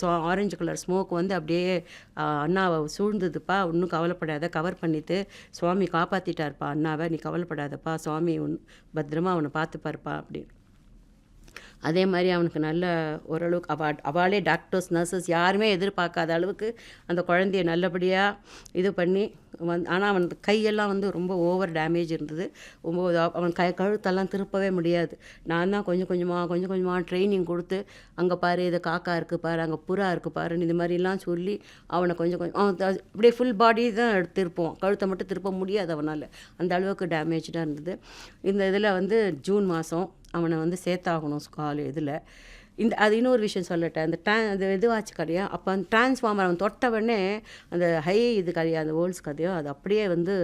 ஸோ ஆரஞ்சு கலர் ஸ்மோக் வந்து அப்படியே அண்ணாவை சூழ்ந்ததுப்பா. ஒன்றும் கவலைப்படாத. கவர் பண்ணிவிட்டு சுவாமி காப்பாற்றிட்டாருப்பா அண்ணாவை. நீ கவலைப்படாதப்பா. சுவாமி உன் பத்திரமா அவனை பார்த்துப்பாருப்பா. அப்படின்னு. அதே மாதிரி அவனுக்கு நல்ல ஓரளவுக்கு அவ அவளே டாக்டர்ஸ் நர்சஸ் யாருமே எதிர்பார்க்காத அளவுக்கு அந்த குழந்தைய நல்லபடியாக இது பண்ணி வந் ஆனால் அவன் கையெல்லாம் வந்து ரொம்ப ஓவர் டேமேஜ் இருந்தது. ரொம்ப அவன் கை கழுத்தெல்லாம் திருப்பவே முடியாது. நான் தான் கொஞ்சம் கொஞ்சமாக கொஞ்சம் கொஞ்சமாக ட்ரைனிங் கொடுத்து அங்கே பாரு இது காக்கா இருக்குது பாரு அங்கே புறா இருக்குது பாருன்னு இது மாதிரிலாம் சொல்லி அவனை கொஞ்சம் கொஞ்சம் அவன் இப்படியே அப்படியே ஃபுல் பாடி தான் எடுத்து திருப்போம் கழுத்தை மட்டும் திருப்ப முடியாது அவனால். அந்த அளவுக்கு டேமேஜாக இருந்தது. இந்த இதில் வந்து ஜூன் மாதம் அவனை வந்து சேர்த்தாகணும் கால் இதில். இந்த அது இன்னொரு விஷயம் சொல்லட்டேன். அந்த ட்ரா அந்த இதுவாச்சு கதையா அப்போ அந்த டிரான்ஸ்ஃபார்மர் அவன் தொட்ட உடனே அந்த ஹை இது கதையா அந்த வேர்ல்ட்ஸ் கதையோ அது அப்படியே வந்து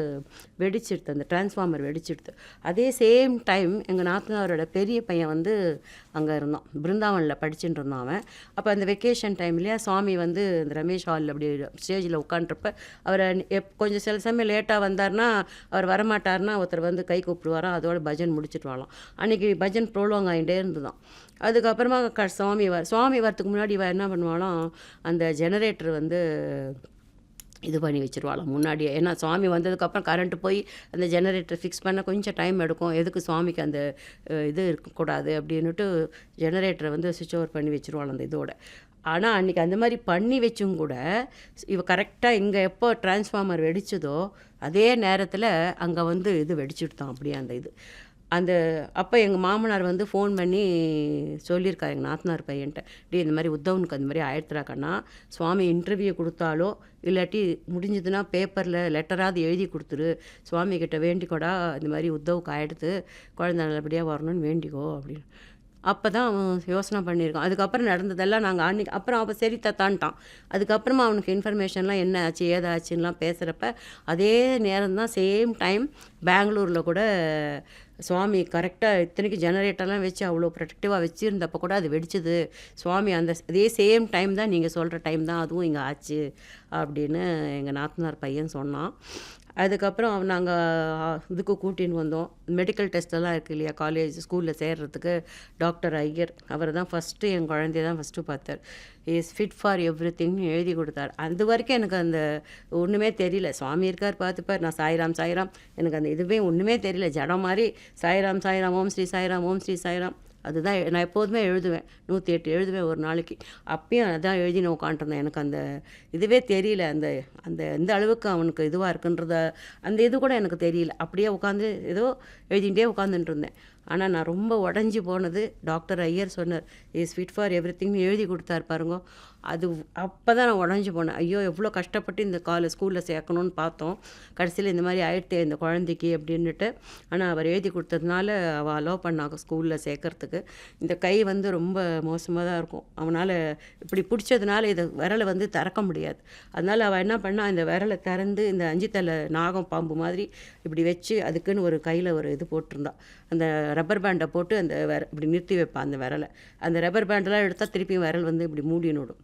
வெடிச்சிடுது அந்த டிரான்ஸ்ஃபார்மர் வெடிச்சிடுது அதே சேம் டைம் எங்கள் நாத்தனாரோட பெரிய பையன் வந்து அங்கே இருந்தான். பிருந்தாவனில் படிச்சுட்டு இருந்தான் அவன். அப்போ அந்த வெக்கேஷன் டைம்லேயே சுவாமி வந்து இந்த ரமேஷ் ஹாலில் அப்படி ஸ்டேஜில் உட்காண்ட்ருப்ப அவரை எப் கொஞ்சம் சில சமயம் லேட்டாக வந்தார்னா அவர் வரமாட்டார்னா ஒருத்தர் வந்து கை கூப்பிடுவாராம் அதோட பஜன் முடிச்சிட்டு வரலாம். அன்றைக்கி பஜன் ப்ரோலாங் ஆகிட்டே இருந்துதான் அதுக்கப்புறமா க சுவாமி வர சுவாமி வரத்துக்கு முன்னாடி இவ என்ன பண்ணுவாளாம் அந்த ஜெனரேட்டர் வந்து இது பண்ணி வச்சுருவாளாம் முன்னாடியே. ஏன்னா சுவாமி வந்ததுக்கப்புறம் கரண்ட்டு போய் அந்த ஜெனரேட்டர் ஃபிக்ஸ் பண்ண கொஞ்சம் டைம் எடுக்கும். எதுக்கு சுவாமிக்கு அந்த இது இருக்கக்கூடாது அப்படின்னுட்டு ஜெனரேட்டரை வந்து சுவிட்ச் ஓவர் பண்ணி வச்சுருவாள் அந்த இதோட. ஆனால் அன்றைக்கி அந்த மாதிரி பண்ணி வச்சும் கூட இவ கரெக்டாக இங்கே எப்போ டிரான்ஸ்ஃபார்மர் வெடிச்சதோ அதே நேரத்தில் அங்கே வந்து இது வெடிச்சுட்டான் அப்படியே அந்த இது. அந்த அப்போ எங்கள் மாமனார் வந்து ஃபோன் பண்ணி சொல்லியிருக்காரு எங்கள் நாத்தனார் பையன்ட்ட. டே இந்த மாதிரி உத்தவனுக்கு அந்த மாதிரி ஆயிடுத்துறாக்கண்ணா. சுவாமி இன்டர்வியூ கொடுத்தாலோ இல்லாட்டி முடிஞ்சதுன்னா பேப்பரில் லெட்டராவது எழுதி கொடுத்துரு. சுவாமி கிட்ட வேண்டிக்கோடா இந்த மாதிரி உத்தவுக்கு ஆயிடுத்து. குழந்தை நல்லபடியாக வரணும்னு வேண்டிக்கோ அப்படின்னு. அப்போ தான் அவன் யோசனை பண்ணியிருக்கான். அதுக்கப்புறம் நடந்ததெல்லாம் நாங்கள் அன்றைக்கி அப்புறம் அவன் சரி தத்தான்ட்டான். அதுக்கப்புறமா அவனுக்கு இன்ஃபர்மேஷன்லாம் என்ன ஆச்சு ஏதாச்சுன்னெலாம் பேசுகிறப்ப அதே நேரம் தான் சேம் டைம் பெங்களூரில் கூட சுவாமி கரெக்டாக இத்தனைக்கு ஜெனரேட்டர்லாம் வச்சு அவ்வளோ ப்ரொடக்டிவாக வச்சுருந்தப்போ கூட அது வெடிச்சது. சுவாமி அந்த அதே சேம் டைம் தான் நீங்கள் சொல்கிற டைம் தான் அதுவும் இங்கே ஆச்சு அப்படின்னு எங்கள் நாத்தனார் பையன் சொன்னான். அதுக்கப்புறம் நாங்கள் இதுக்கு கூட்டின்னு வந்தோம். மெடிக்கல் டெஸ்ட்டெல்லாம் இருக்குது இல்லையா காலேஜ் ஸ்கூலில் சேர்கிறதுக்கு டாக்டர் ஐயர் அவர் தான் ஃபஸ்ட்டு என் குழந்தைய தான் ஃபஸ்ட்டு பார்த்தார். இஸ் ஃபிட் ஃபார் எவ்ரி திங்னு எழுதி கொடுத்தார். அது வரைக்கும் எனக்கு அந்த ஒன்றுமே தெரியல. சுவாமி இருக்கார் பார்த்துப்பார். நான் சாய்ராம் சாய்ராம். எனக்கு அந்த இதுவே ஒன்றுமே தெரியல. ஜடம் மாதிரி சாய்ராம் சாய்ராம் ஓம் ஸ்ரீ சாய்ராம் ஓம் ஸ்ரீ சாய்ராம். அதுதான் நான் எப்போதுமே எழுதுவேன். நூற்றி எட்டு எழுதுவேன் ஒரு நாளைக்கு. அப்பயும் அதான் எழுதி நான் உட்காந்துருந்தேன் எனக்கு அந்த இதுவே தெரியல. அந்த அந்த எந்த அளவுக்கு அவனுக்கு இதுவாக இருக்குன்றத அந்த இது கூட எனக்கு தெரியல. அப்படியே உட்காந்து ஏதோ எழுதிகிட்டே உட்காந்துட்டு இருந்தேன் ஆனால் நான் ரொம்ப உடஞ்சி போனது டாக்டர் ஐயர் சொன்னார். Is fit for everything எழுதி கொடுத்தாரு பாருங்க. அது அப்போ தான் நான் உடஞ்சி போனேன். ஐயோ எவ்வளோ கஷ்டப்பட்டு இந்த கால ஸ்கூலில் சேர்க்கணும்னு பார்த்தோம். கடைசியில் இந்த மாதிரி ஆயிடுத்து இந்த குழந்தைக்கு அப்படின்ட்டு ஆனால் அவர் எழுதி கொடுத்ததுனால அவள் அலோவ் பண்ணாங்க ஸ்கூலில் சேர்க்கறதுக்கு. இந்த கை வந்து ரொம்ப மோசமாக தான் இருக்கும். அவனால் இப்படி பிடிச்சதுனால இதை விரலை வந்து திறக்க முடியாது. அதனால் அவள் என்ன பண்ணா இந்த விரலை திறந்து இந்த அஞ்சு தலை நாகம் பாம்பு மாதிரி இப்படி வச்சு அதுக்குன்னு ஒரு கையில் ஒரு இது போட்டிருந்தா. அந்த ரப்பர் பேண்டை போட்டு அந்த இப்படி நிறுத்தி வைப்பான் அந்த விரலை. அந்த ரப்பர் பேண்டெல்லாம் எடுத்தால் திருப்பி விரல் வந்து இப்படி மூடினுடும்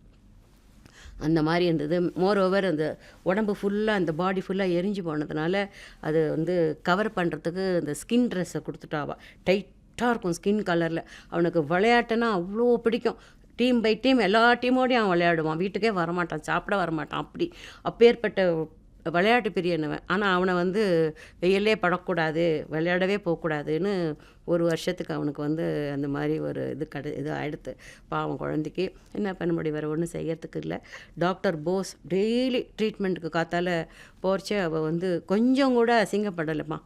அந்த மாதிரி இருந்தது. மோர் ஓவர் அந்த உடம்பு ஃபுல்லாக அந்த பாடி ஃபுல்லாக எரிஞ்சு போனதுனால அது வந்து கவர் பண்ணுறதுக்கு அந்த ஸ்கின் ட்ரெஸ்ஸை கொடுத்துட்டாவா. டைட்டாக இருக்கும் ஸ்கின் கலரில் அவனுக்கு விளையாட்டுனா அவ்வளோ பிடிக்கும். டீம் பை டீம் எல்லா டீமோடையும் அவன் விளையாடுவான். வீட்டுக்கே வரமாட்டான் சாப்பிட வரமாட்டான் அப்படி. அப்பேற்பட்ட விளையாட்டு பிரியனவன். ஆனால் அவனை வந்து வெயிலே படக்கூடாது விளையாடவே போகக்கூடாதுன்னு ஒரு வருஷத்துக்கு அவனுக்கு வந்து அந்த மாதிரி ஒரு இது கடை இது ஆகிடுத்து பாவம் குழந்தைக்கு என்ன பண்ண முடியும்? வேறு ஒன்றும் செய்யறதுக்கு இல்லை. டாக்டர் போஸ் டெய்லி ட்ரீட்மெண்ட்டுக்கு காத்தால் போர்ச்சே அவள் வந்து கொஞ்சம் கூட அசிங்கப்படலைம்மா.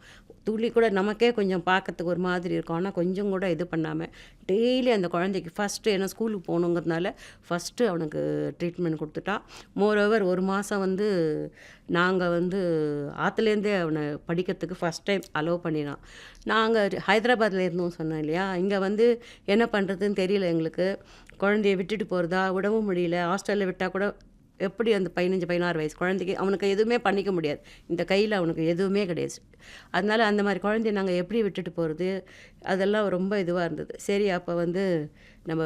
துளி கூட நமக்கே கொஞ்சம் பார்க்கறதுக்கு ஒரு மாதிரி இருக்கும். ஆனால் கொஞ்சம் கூட இது பண்ணாமல் டெய்லி அந்த குழந்தைக்கு ஃபஸ்ட்டு ஏன்னா ஸ்கூலுக்கு போகணுங்கிறதுனால ஃபஸ்ட்டு அவனுக்கு ட்ரீட்மெண்ட் கொடுத்துட்டா. மோரோவர் ஒரு மாதம் வந்து நாங்கள் வந்து ஆற்றுலேருந்தே அவனை படிக்கிறதுக்கு ஃபஸ்ட் டைம் அலோவ் பண்ணினான். நாங்கள் ஹைதராபாத் ஹைதராபாத்தில் இருந்தோம் சொன்னோம் இல்லையா? இங்கே வந்து என்ன பண்ணுறதுன்னு தெரியல எங்களுக்கு. குழந்தைய விட்டுட்டு போகிறதா விடவும் முடியல. ஹாஸ்டலில் விட்டால் கூட எப்படி அந்த பதினஞ்சு பதினாறு வயசு குழந்தைக்கு அவனுக்கு எதுவுமே பண்ணிக்க முடியாது. இந்த கையில் அவனுக்கு எதுவுமே கிடையாது. அதனால் அந்த மாதிரி குழந்தைய நாங்கள் எப்படி விட்டுட்டு போகிறது அதெல்லாம் ரொம்ப இதுவாக இருந்தது. சரி அப்போ வந்து நம்ம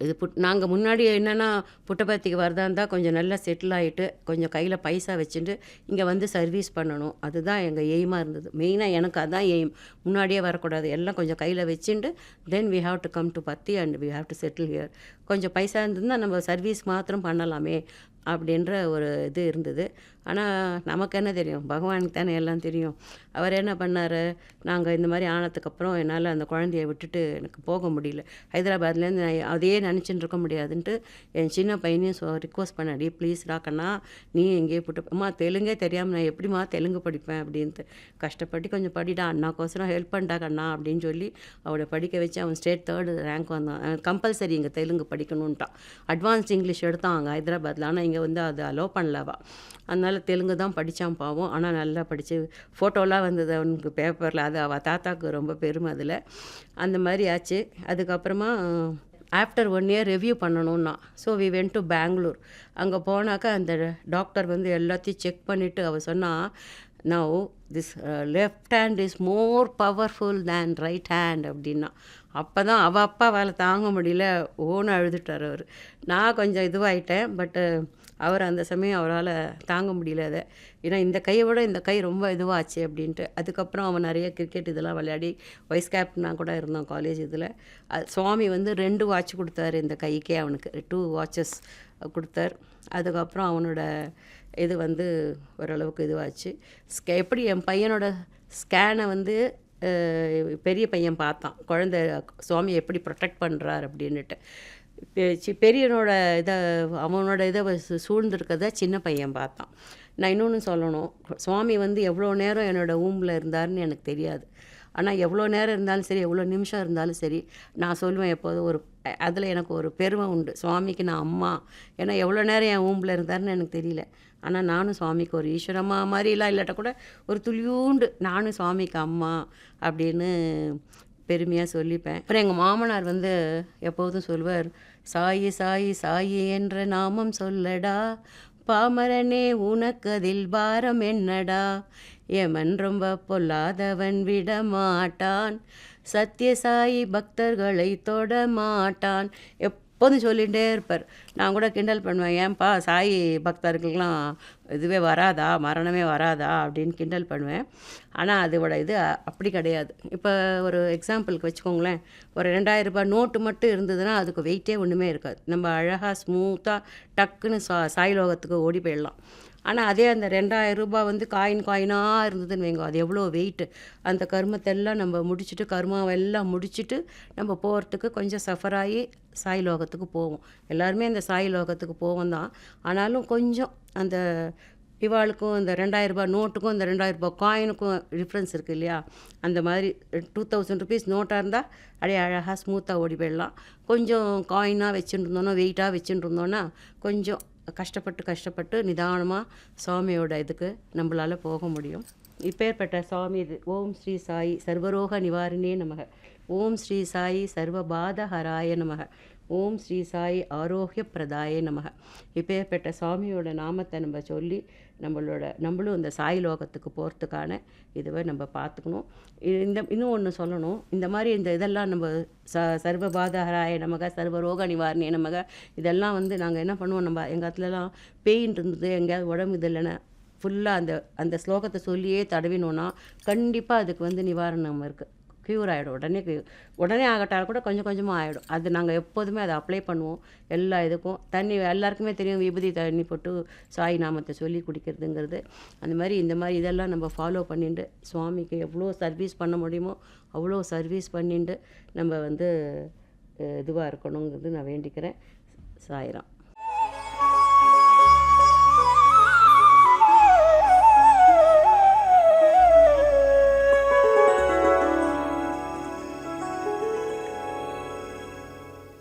இது புட் நாங்கள் முன்னாடி என்னென்னா புட்டபர்த்திக்கு வரதா இருந்தால் கொஞ்சம் நல்லா செட்டில் ஆகிட்டு கொஞ்சம் கையில் பைசா வச்சுட்டு இங்கே வந்து சர்வீஸ் பண்ணணும். அதுதான் எங்கள் எய்மாக இருந்தது. மெயினாக எனக்கு அதான் எய்ம் முன்னாடியே வரக்கூடாது. எல்லாம் கொஞ்சம் கையில் வச்சுட்டு then we have to come to பத்தி and we have to settle here கொஞ்சம் பைசா இருந்ததுன்னா நம்ம சர்வீஸ் மாத்திரம் பண்ணலாமே அப்படின்ற ஒரு இது இருந்தது. ஆனால் நமக்கு என்ன தெரியும்? பகவானுக்கு தானே எல்லாம் தெரியும். அவர் என்ன பண்ணார்? நாங்கள் இந்த மாதிரி ஆனதுக்கப்புறம் என்னால் அந்த குழந்தைய விட்டுட்டு எனக்கு போக முடியல. ஹைதராபாத்லேருந்து நான் அதையே நினச்சிட்டு இருக்க முடியாதுன்ட்டு என் சின்ன பையனையும் சொ ரிக்வஸ்ட் பண்ணாடி ப்ளீஸ் ராக்கண்ணா நீ எங்கேயே போட்டு அம்மா தெலுங்கே தெரியாமல் நான் எப்படிம்மா தெலுங்கு படிப்பேன்? அப்படின்ட்டு. கஷ்டப்பட்டு கொஞ்சம் படிடா அண்ணாக்கோசரம் ஹெல்ப் பண்ணிட்டா கண்ணா அப்படின்னு சொல்லி அவளை படிக்க வச்சு அவன் ஸ்டேட் தேர்டு ரேங்க் வந்தான். கம்பல்சரி இங்கே தெலுங்கு படிக்கணுன்ட்டான் அட்வான்ஸ் இங்கிலீஷ் எடுத்தான் அங்கே ஹைதராபாத்தில் ஆனால் இங்கே வந்து அது அலோவ் பண்ணலவா அதனால் தெலுங்கு தான் படித்தான் பாவம். ஆனால் நல்லா படித்து ஃபோட்டோலாம் வந்தது அவனுக்கு பேப்பரில் அது அவள் தாத்தாவுக்கு ரொம்ப பெருமை அதில். அந்த மாதிரி ஆச்சு. அதுக்கப்புறமா ஆஃப்டர் ஒன் இயர் ரிவ்யூ பண்ணணுன்னா so we went to Bangalore அங்கே போனாக்கா அந்த டாக்டர் வந்து எல்லாத்தையும் செக் பண்ணிவிட்டு அவள் சொன்னால் now this left hand is more powerful than right hand அப்படின்னா. அப்போ தான் அவள் அப்பா வேலை தாங்க முடியல. ஓன்னு அழுதுட்டார் அவர். நான் கொஞ்சம் இதுவாகிட்டேன் பட்டு அவர் அந்த சமயம் அவரால் தாங்க முடியல அதை. ஏன்னா இந்த கையை விட இந்த கை ரொம்ப இதுவாச்சு அப்படின்ட்டு. அதுக்கப்புறம் அவன் நிறைய கிரிக்கெட் இதெல்லாம் விளையாடி வைஸ் கேப்டனாக கூட இருந்தான் காலேஜ் இதில். சுவாமி வந்து ரெண்டு வாட்ச் கொடுத்தாரு இந்த கைக்கே அவனுக்கு. டூ வாட்சஸ் கொடுத்தார். அதுக்கப்புறம் அவனோட இது வந்து ஓரளவுக்கு இதுவாச்சு. ஸ்கே எப்படி என் பையனோட ஸ்கேனை வந்து பெரிய பையன் பார்த்தான். குழந்த சுவாமி எப்படி ப்ரொடெக்ட் பண்ணுறார் அப்படின்ட்டு பெ- சி- பெரியவனோட இதை அவனோட இதை சு- சின்ன பையன் பார்த்தான். நான் இன்னொன்று சொல்லணும். சுவாமி வந்து எவ்வளோ நேரம் என்னோடய ஊம்பில் இருந்தாருன்னு எனக்கு தெரியாது. ஆனால் எவ்வளோ நேரம் இருந்தாலும் சரி எவ்வளோ நிமிஷம் இருந்தாலும் சரி நான் சொல்லுவேன் எப்போதும் ஒரு அதில் எனக்கு ஒரு பெருமை உண்டு. சுவாமிக்கு நான் அம்மா. ஏன்னா எவ்வளோ நேரம் என் ஊம்பில் இருந்தாருன்னு எனக்கு தெரியல. ஆனால் நானும் சுவாமிக்கு ஒரு ஈஸ்வரம்மா மாதிரிலாம் இல்லாட்ட கூட ஒரு துளியூண்டு நானும் சுவாமிக்கு அம்மா அப்படின்னு பெருமையாக சொல்லிப்பேன். அப்புறம் எங்கள் மாமனார் வந்து எப்போதும் சொல்வார் சாயி சாயி சாயி என்ற நாமம் சொல்லடா பாமரனே உனக்கு அதில் பாரம் என்னடா? எமன் ரொம்ப பொல்லாதவன் விட மாட்டான் சத்யசாயி பக்தர்களை தொட மாட்டான். எப்போதும் சொல்லிகிட்டே இருப்பார். நான் கூட கிண்டல் பண்ணுவேன் ஏன்பா சாய் பக்தர்களுக்கெலாம் இதுவே வராதா மரணமே வராதா அப்படின்னு கிண்டல் பண்ணுவேன். ஆனால் அதோட இது அப்படி கிடையாது. இப்போ ஒரு எக்ஸாம்பிளுக்கு வச்சுக்கோங்களேன். ஒரு ரெண்டாயிரம் ரூபாய் நோட்டு மட்டும் இருந்ததுன்னா அதுக்கு வெயிட்டே ஒன்றுமே இருக்காது. நம்ம அழகாக ஸ்மூத்தாக டக்குன்னு சா சாய்லோகத்துக்கு ஓடி போயிடலாம். ஆனால் அதே அந்த ரெண்டாயிரம் ரூபாய் வந்து காயின் காயினாக இருந்ததுன்னு வைங்க அது எவ்வளோ வெயிட்டு அந்த கர்மத்தை எல்லாம் நம்ம முடிச்சுட்டு கர்மாவெல்லாம் முடிச்சுட்டு நம்ம போகிறதுக்கு கொஞ்சம் சஃபர் ஆகி சாய் லோகத்துக்கு போவோம். எல்லாருமே அந்த சாய் லோகத்துக்கு போவோம் தான். ஆனாலும் கொஞ்சம் அந்த இவாளுக்கும் இந்த ரெண்டாயிரரூபா நோட்டுக்கும் இந்த ரெண்டாயிரம் ரூபாய் காயினுக்கும் டிஃப்ரென்ஸ் இருக்குது இல்லையா? அந்த மாதிரி டூ தௌசண்ட் ருபீஸ் நோட்டாக இருந்தால் அப்படியே அழகாக ஸ்மூத்தாக ஓடி போயிடலாம். கொஞ்சம் காயினாக வச்சுட்டு இருந்தோன்னா வெயிட்டாக வச்சுட்டு இருந்தோன்னா கொஞ்சம் கஷ்டப்பட்டு கஷ்டப்பட்டு நிதானமாக சுவாமியோட இதுக்கு நம்மளால் போக முடியும். இப்பேற்பட்ட சுவாமி இது. ஓம் ஸ்ரீ சாயி சர்வரோக நிவாரணே நமக. ஓம் ஸ்ரீ சாயி சர்வபாதஹராய நமக. ஓம் ஸ்ரீ சாயி ஆரோக்கிய பிரதாய நமக. இப்பேற்பட்ட சுவாமியோட நாமத்தை நம்ம சொல்லி நம்மளோட நம்மளும் இந்த சாய் லோகத்துக்கு போகிறதுக்கான இதுவை நம்ம பார்த்துக்கணும். இந்த இன்னும் ஒன்று சொல்லணும். இந்த மாதிரி இந்த இதெல்லாம் நம்ம ச சர்வபாதஹராய நமக சர்வ ரோக நிவாரணி நமக. இதெல்லாம் வந்து நாங்கள் என்ன பண்ணுவோம்? நம்ம எங்கள் இடத்துலலாம் பெயின் இருந்தது எங்கேயாவது உடம்பு இது இல்லைன்னா ஃபுல்லாக அந்த அந்த ஸ்லோகத்தை சொல்லியே தடவினோன்னா கண்டிப்பாக அதுக்கு வந்து நிவாரணம் இருக்குது க்யூர் ஆகிடும் உடனே உடனே ஆகட்டால் கூட கொஞ்சம் கொஞ்சமாக ஆகிடும் அது நாங்கள் எப்போதுமே அதை அப்ளை பண்ணுவோம். எல்லா இதுக்கும். தண்ணி எல்லாருக்குமே தெரியும் விபூதி தண்ணி போட்டு சாய் நாமத்தை சொல்லி குடிக்கிறதுங்கிறது. அந்த மாதிரி இந்த மாதிரி இதெல்லாம் நம்ம ஃபாலோ பண்ணிட்டு சுவாமிக்கு எவ்வளோ சர்வீஸ் பண்ண முடியுமோ அவ்வளோ சர்வீஸ் பண்ணிட்டு நம்ம வந்து இதுவாக இருக்கணுங்கிறது நான் வேண்டிக்கிறேன். சாயிராம்.